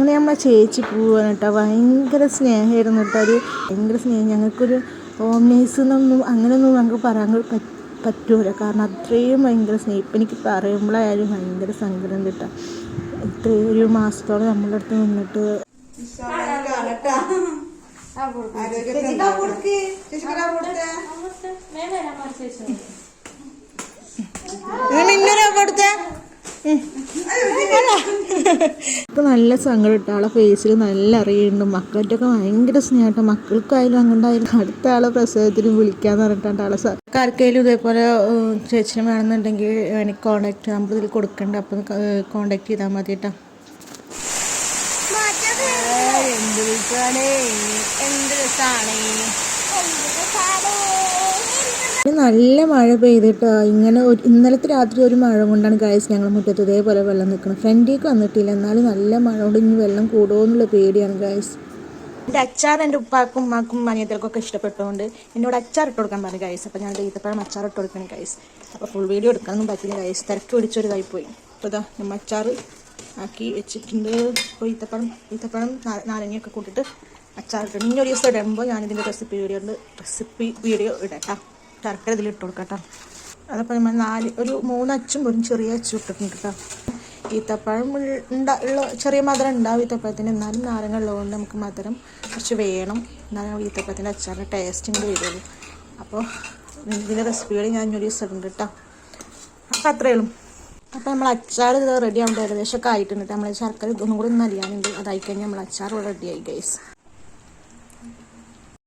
അങ്ങനെ നമ്മളെ ചേച്ചി പോവാണ് കേട്ടോ. ഭയങ്കര സ്നേഹമായിരുന്നു കേട്ടോ. ഒരു ഭയങ്കര സ്നേഹം. ഞങ്ങൾക്കൊരു ഹോം നേഴ്സ് എന്നൊന്നും അങ്ങനെയൊന്നും ഞങ്ങൾക്ക് പറയാൻ പറ്റ പറ്റൂല. കാരണം അത്രയും ഭയങ്കര സ്നേഹം ഇപ്പം എനിക്ക് പറയുമ്പോഴായാലും ഭയങ്കര സങ്കടം കേട്ടോ. ഇത്രയും ഒരു മാസത്തോളം നമ്മളുടെ അടുത്ത് നിന്നിട്ട് ഇപ്പം നല്ല സങ്കടം ഇട്ട ആളെ ഫേസിൽ നല്ല അറിയുന്നുണ്ട്. മക്കളൊക്കെ ഭയങ്കര സ്നേഹം മക്കൾക്കായാലും അങ്ങോട്ടായാലും അടുത്ത ആളെ പ്രസവത്തിന് വിളിക്കാന്ന് പറഞ്ഞിട്ടാണ് ആളെ ആർക്കെങ്കിലും ഇതേപോലെ ചേച്ചിനെ വേണമെന്നുണ്ടെങ്കിൽ എനിക്ക് കോണ്ടാക്ട് നമ്പർ ഇതിൽ കൊടുക്കണ്ട. അപ്പം കോണ്ടാക്ട് ചെയ്താൽ മതി കേട്ടോ എന്ത് വിളിച്ചാണേ എന്ത് രസാണേ? നല്ല മഴ പെയ്തിട്ട് ഇങ്ങനെ ഒരു ഇന്നലത്തെ രാത്രി ഒരു മഴ കൊണ്ടാണ് ഗൈസ് ഞങ്ങൾ മുറ്റത്ത് ഇതേപോലെ വെള്ളം നിൽക്കുന്നത് ഫ്രണ്ടിലേക്ക് വന്നിട്ടില്ല. എന്നാലും നല്ല മഴ കൊണ്ട് ഇനി വെള്ളം കൂടുമോ എന്നുള്ള പേടിയാണ് ഗൈസ് എന്റെ അച്ചാർ എന്റെ ഉപ്പാക്കും ഉമ്മാക്കും അനിയത്തിൽക്കൊക്കെ ഇഷ്ടപ്പെട്ടുകൊണ്ട് എന്നോട് അച്ചാർ ഇട്ട് കൊടുക്കാൻ പറഞ്ഞു ഗൈസ് അപ്പോൾ ഞാൻ ഈത്തപ്പഴം അച്ചാർ ഇട്ട് കൊടുക്കണം ഗൈസ് അപ്പോൾ ഫുൾ വീഡിയോ എടുക്കാനൊന്നും പറ്റില്ല ഗൈസ് തിരക്ക് പിടിച്ചൊരു പോയി. അപ്പോൾ ഇതാ നമ്മൾ അച്ചാർ ആക്കി വെച്ചിട്ടുണ്ട്. അപ്പോൾ ഈത്തപ്പഴം ഈത്തപ്പഴം നാരങ്ങയൊക്കെ കൂട്ടിയിട്ട് അച്ചാർ ഇട്ടുണ്ട് ഇനി ഒരു ദിവസം ഇടുമ്പോൾ ഞാനിതിന്റെ റെസിപ്പി വീഡിയോ റെസിപ്പി വീഡിയോ ഇടട്ടാ ശർക്കര ഇതിൽ ഇട്ട് കൊടുക്കാം കേട്ടോ. അതപ്പോൾ നമ്മൾ നാല് ഒരു മൂന്ന് അച്ചും ഒരു ചെറിയ അച്ചും ഇട്ടിട്ടുണ്ട് കേട്ടോ. ഈത്തപ്പഴം ഉണ്ടാ ഉള്ള ചെറിയ മധുരം ഉണ്ടാവും ഈത്തപ്പഴത്തിന്. എന്നാലും നാരങ്ങ ഉള്ളതുകൊണ്ട് നമുക്ക് മധുരം കുറച്ച് വേണം. എന്നാലും ഈത്തപ്പഴത്തിന്റെ അച്ചാറിന്റെ ടേസ്റ്റും കൂടി വരുള്ളൂ. അപ്പോൾ ഇതിന്റെ റെസിപ്പികൾ ഞാൻ ഒരു ദിവസം ഇടുന്നുണ്ട് കേട്ടോ. അപ്പോൾ അത്രയേ ഉള്ളൂ. അപ്പോൾ നമ്മൾ അച്ചാർ ഇത് റെഡി ആവുമ്പോൾ ഏകദേശം ഒക്കെ ആയിട്ടുണ്ട്. നമ്മൾ ശർക്കര ഇതൊന്നും കൂടി ഒന്ന് അറിയാനുണ്ട് അതായി കഴിഞ്ഞാൽ നമ്മൾ അച്ചാർ റെഡിയായി ഗൈസ്